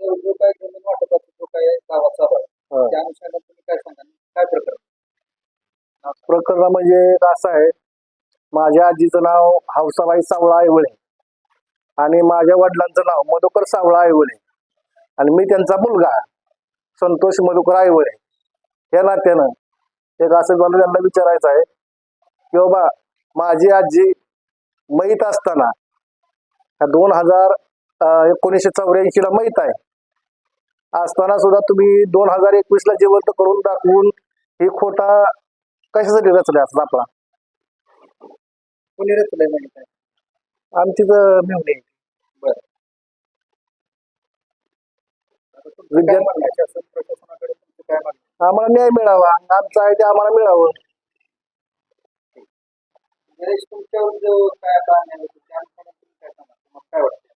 जो काय जमीन वाटपाचा जो काय दावा चालू आहे. त्या अनुषंगाने तुम्ही काय सांगाल? काय प्रकरण? प्रकरण म्हणजे असं आहे माझ्या आजीचं नाव हौसाबाई सावळा आयवळे आणि माझ्या वडिलांचं नाव मधुकर सावळा आयवळे आणि मी त्यांचा मुलगा संतोष मधुकर आयवळे या नात्यानं एक असं मला त्यांना विचारायचं आहे की बाबा माझी आजी मैत असताना दोन हजार एकोणीसशे चौऱ्याऐंशीला मैत आहे. असताना सुद्धा तुम्ही दोन हजार एकवीसला जिवंत करून दाखवून ही खोटा कशासाठी रचले असतात आपला? कोणी रचलंय म्हणजे काय? आमची तर मेवणी आता तुमचं काय विद्या- म्हणणं आहे? शासन प्रशासनाकडे तुमचं काय म्हणणं आहे? आम्हाला न्याय मिळावा. आमचं आहे ते आम्हाला मिळावं. नरेश तुमच्यावर जो काय त्या अनुषंगाने तुम्ही काय सांगाल तुम्हाला काय वाटतं?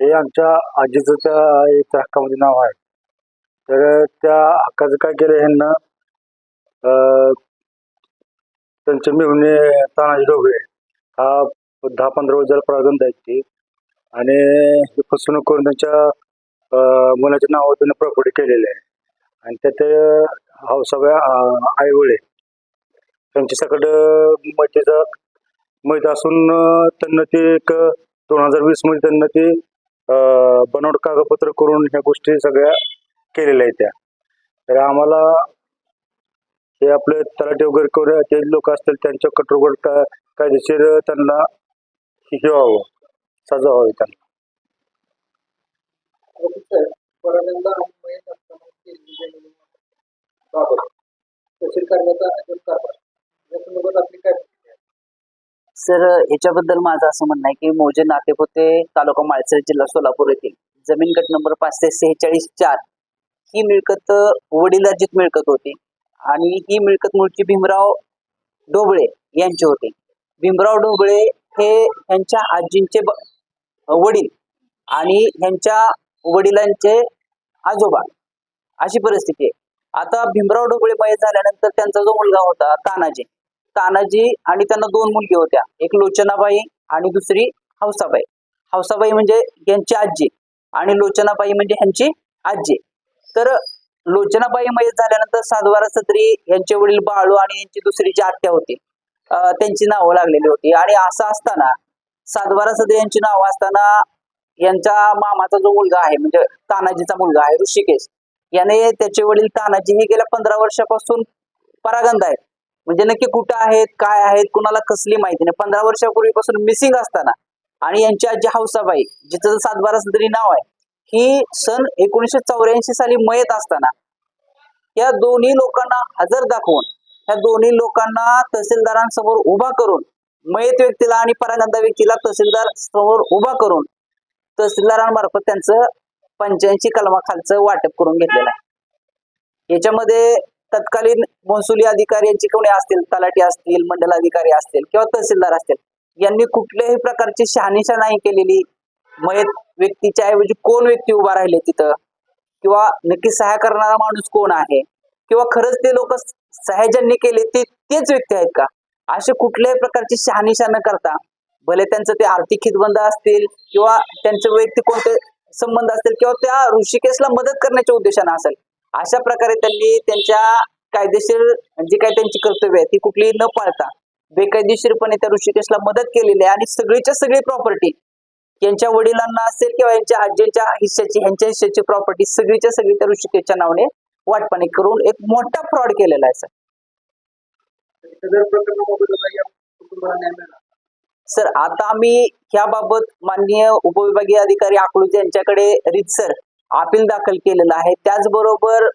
हे आमच्या आजीचं त्या एक हक्कामध्ये नाव आहे. तर त्या हक्काचं काय केलं ह्यांना त्यांचे मिळवणे तानाजी डोबळे हा दहा पंधरा वर्षाला प्रागंद आहेत ते. आणि फसवणूक करून त्यांच्या मुलाच्या नावावर त्यांनी प्रॉपर्टी केलेली आहे. आणि त्यात हावसाव्या आईवळे त्यांच्या सगळं मतीचा माहीत असून त्यांना ते एक दोन हजार वीसमध्ये त्यांना ते बनावट कागदपत्र करून ह्या गोष्टी सगळ्या केलेल्या आहेत त्या. तर आम्हाला हे आपले तलाठी वगैरे करून ते लोक असतील त्यांच्या कठोर का कायदेशीर त्यांना हे व्हावं सजा व्हावी त्यांना. करण्याचा कसं आहे, परंदा आणि मयत असताना केलेली जमिनीबाबत तहसील करण्याचा अजून कारभार या संदर्भात आपली काय प्रतिक्रिया आहे? सर याच्याबद्दल माझं असं म्हणणं आहे की मौजे नातेपुते तालुका माळसर जिल्हा सोलापूर येथील. जमीन गट नंबर पाचशे सेहेचाळीस चार. ही मिळकत वडिलाजीत मिळकत होती. आणि ही मिळकत मूळची भीमराव ढोबळे यांची होती. भीमराव ढोबळे हे त्यांच्या आजींचे ब- वडील आणि ह्यांच्या वडिलांचे आजोबा. अशी परिस्थिती आहे. आता भीमराव ढोबळे मयत झाल्यानंतर त्यांचा जो मुलगा होता तानाजी तानाजी आणि त्यांना दोन मुलगी होत्या. एक लोचनाबाई आणि दुसरी हौसाबाई. हौसाबाई म्हणजे यांची आजी आणि लोचनाबाई म्हणजे ह्यांची आजी. तर लोचनाबाई मयत झाल्यानंतर सातबारा सत्री यांचे वडील बाळू आणि यांची दुसरी जी आत्या होती त्यांची नावं लागलेली होती. आणि असं असताना सातबारा सत्री यांची नावं असताना यांचा मामाचा जो मुलगा आहे म्हणजे तानाजीचा मुलगा आहे ऋषिकेश. याने त्याचे वडील तानाजी हे गेल्या पंधरा वर्षापासून परागंद आहेत. म्हणजे नक्की कुठं आहेत काय आहेत कुणाला कसली माहिती नाही. पंधरा वर्षापूर्वीपासून मिसिंग असताना आणि यांची आजी हौसाबाई जिचं सातबारा सदरी नाव आहे ही सन एकोणीसशे चौऱ्याऐंशी साली मयत असताना या दोन्ही लोकांना हजर दाखवून या दोन्ही लोकांना तहसीलदारांसमोर उभा करून मयत व्यक्तीला आणि परागंदा व्यक्तीला तहसीलदार समोर उभा करून तहसीलदारांमार्फत त्यांचं पंच्याऐंशी कलमाखालचं वाटप करून घेतलेलं आहे. याच्यामध्ये तत्कालीन महसुली अधिकारी यांची कोणी असतील तलाठी असतील मंडल अधिकारी असतील किंवा तहसीलदार असतील यांनी कुठल्याही प्रकारची शहानिशा नाही केलेली. मयत व्यक्तीच्या ऐवजी कोण व्यक्ती उभा राहिले तिथं? किंवा नक्की सहाय्य करणारा माणूस कोण आहे? किंवा खरंच ते लोक सहाय्य ज्यांनी केले ते तेच व्यक्ती आहेत का? असे कुठल्याही प्रकारची शहानिशा न करता भले त्यांचं ते आर्थिक हितबंध असतील किंवा त्यांचे वैयक्तिक कोणते संबंध असतील किंवा त्या ऋषिकेशला मदत करण्याच्या उद्देशाने असेल अशा प्रकारे त्यांनी त्यांच्या कायदेशीर जी काही त्यांची कर्तव्य आहे ती कुठली न पाळता बेकायदेशीरपणे त्या ऋषिकेशला मदत केलेली आहे आणि सगळीच्या सगळी प्रॉपर्टी यांच्या वडिलांना असेल किंवा यांच्या आजीच्या हिश्श्याची ह्यांच्या हिश्श्याची प्रॉपर्टी सगळीच्या सगळी त्या ऋषिकेशच्या नावाने वाटपाणी करून एक मोठा फ्रॉड केलेला आहे सर. सर आता आम्ही ह्याबाबत माननीय उपविभागीय अधिकारी अकलूज यांच्याकडे रितसर अपील दाखल केलेलं आहे. त्याचबरोबर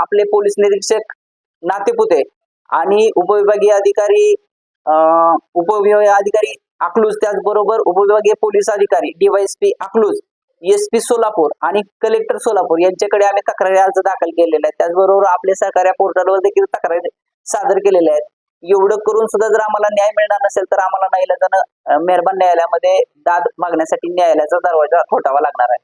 आपले पोलीस निरीक्षक नातेपुते आणि उपविभागीय अधिकारी उपविभागीय अधिकारी अकलूज त्याचबरोबर उपविभागीय पोलीस अधिकारी DYSP Akluj S P Solapur आणि कलेक्टर सोलापूर यांच्याकडे आम्ही तक्रारी अर्ज दाखल केलेला आहे. त्याचबरोबर आपल्या सहकार्या पोर्टलवर देखील तक्रारी सादर केलेल्या आहेत. एवढं करून सुद्धा जर आम्हाला न्याय मिळणार नसेल तर आम्हाला नाईलाजानं मेहरबान न्यायालयामध्ये दाद मागण्यासाठी न्यायालयाचा दरवाजा ठोठावा लागणार आहे.